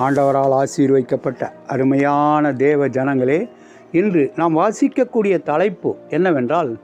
ஆண்டவரால் ஆசீர்வைக்கப்பட்ட அருமையான தேவ ஜனங்களே இன்று நாம் வாசிக்கக்கூடிய தலைப்பு என்னவென்றால்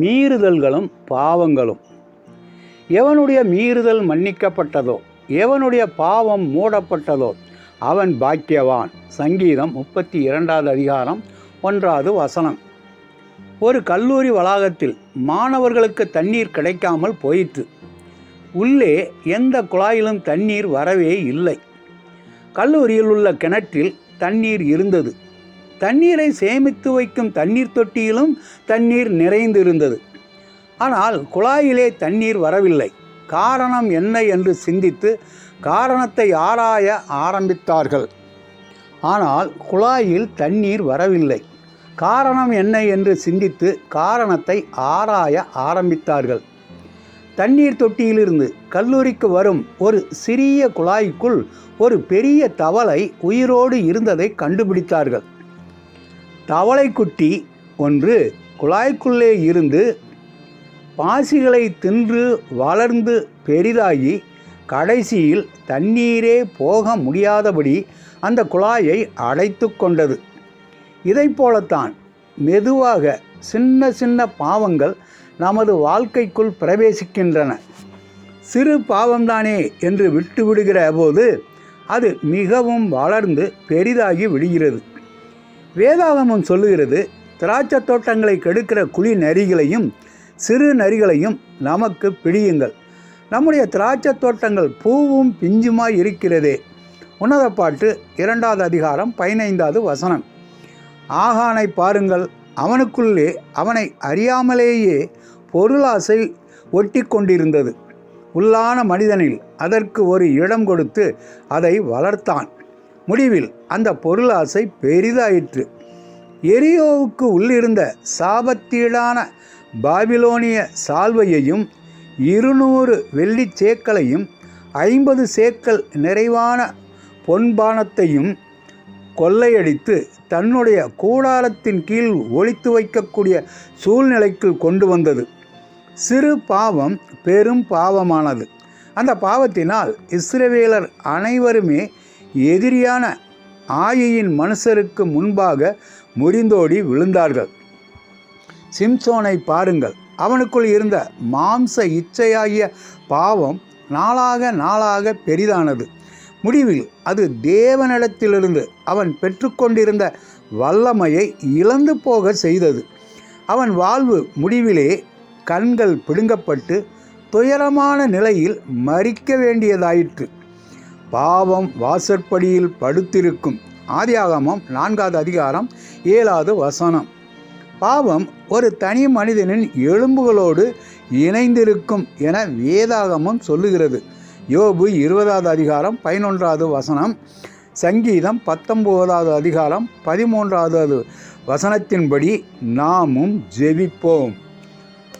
மீறுதல்களும் பாவங்களும். எவனுடைய மீறுதல் மன்னிக்கப்பட்டதோ எவனுடைய பாவம் மூடப்பட்டதோ அவன் பாக்கியவான். சங்கீதம் முப்பத்தி இரண்டாவது அதிகாரம் ஒன்றாவது வசனம். ஒரு கல்லூரி வளாகத்தில் மாணவர்களுக்கு தண்ணீர் கிடைக்காமல் போயிற்று. உள்ளே எந்த குழாயிலும் தண்ணீர் வரவே இல்லை. கல்லூரியில் உள்ள கிணற்றில் தண்ணீர் இருந்தது. தண்ணீரை சேமித்து வைக்கும் தண்ணீர் தொட்டியிலும் தண்ணீர் நிறைந்திருந்தது. ஆனால் குழாயிலே தண்ணீர் வரவில்லை. காரணம் என்ன என்று சிந்தித்து காரணத்தை ஆராய ஆரம்பித்தார்கள். ஆனால் குழாயில் தண்ணீர் வரவில்லை. காரணம் என்ன என்று சிந்தித்து காரணத்தை ஆராய ஆரம்பித்தார்கள். தண்ணீர் தொட்டியிலிருந்து கல்லூரிக்கு வரும் ஒரு சிறிய குழாய்க்குள் ஒரு பெரிய தவளை உயிரோடு இருந்ததை கண்டுபிடித்தார்கள். தவளைக்குட்டி ஒன்று குழாய்க்குள்ளே இருந்து பாசிகளை தின்று வளர்ந்து பெரிதாகி கடைசியில் தண்ணீரே போக முடியாதபடி அந்த குழாயை அடைத்து கொண்டது. இதைப் போலத்தான் மெதுவாக சின்ன சின்ன பாவங்கள் நமது வாழ்க்கைக்குள் பிரவேசிக்கின்றன. சிறு பாவம்தானே என்று விட்டு விடுகிற போது அது மிகவும் வளர்ந்து பெரிதாகி விடுகிறது. வேதாகமம் சொல்லுகிறது திராட்சை தோட்டங்களை கெடுக்கிற குழி நரிகளையும் சிறு நரிகளையும் நமக்கு பிடியுங்கள். நம்முடைய திராட்சை தோட்டங்கள் பூவும் பிஞ்சுமாய் இருக்கிறதே. உன்னத பாட்டு இரண்டாவது அதிகாரம் பதினைந்தாவது வசனம். ஆகானை பாருங்கள் அவனுக்குள்ளே அவனை அறியாமலேயே பொருளாசை ஒட்டி கொண்டிருந்தது உள்ளான மனிதனில் அதற்கு ஒரு இடம் கொடுத்து அதை வளர்த்தான். முடிவில் அந்த பொருளாசை பெரிதாயிற்று. எரியோவுக்கு உள்ளிருந்த சாபத்தீடான பாபிலோனிய சால்வையையும் இருநூறு வெள்ளி சேக்களையும் ஐம்பது சேக்கல் நிறைவான பொன்பானத்தையும் கொள்ளையடித்து தன்னுடைய கூடாரத்தின் கீழ் ஒழித்து வைக்கக்கூடிய சூழ்நிலைக்கு கொண்டு வந்தது. சிறு பாவம் பெரும் பாவமானது. அந்த பாவத்தினால் இஸ்ரவேலர் அனைவருமே எதிரியான ஆயியின் மனுஷருக்கு முன்பாக முறிந்தோடி விழுந்தார்கள். சிம்சோனை பாருங்கள். அவனுக்குள் இருந்த மாம்ச இச்சையாகிய பாவம் நாளாக நாளாக பெரிதானது. முடிவில் அது தேவனிடத்திலிருந்து அவன் பெற்றுக்கொண்டிருந்த வல்லமையை இழந்து போக செய்தது. அவன் வாழ்வு முடிவிலே கண்கள் பிடுங்கப்பட்டு துயரமான நிலையில் மறிக்க வேண்டியதாயிற்று. பாவம் வாசற்படியில் படுத்திருக்கும். ஆதியாகமம் நான்காவது அதிகாரம் ஏழாவது வசனம். பாவம் ஒரு தனி மனிதனின் எலும்புகளோடு இணைந்திருக்கும் என வேதாகமம் சொல்லுகிறது. யோபு இருபதாவது அதிகாரம் பதினொன்றாவது வசனம். சங்கீதம் பத்தொம்போதாவது அதிகாரம் பதிமூன்றாவது வசனத்தின்படி நாமும் ஜெபிப்போம்.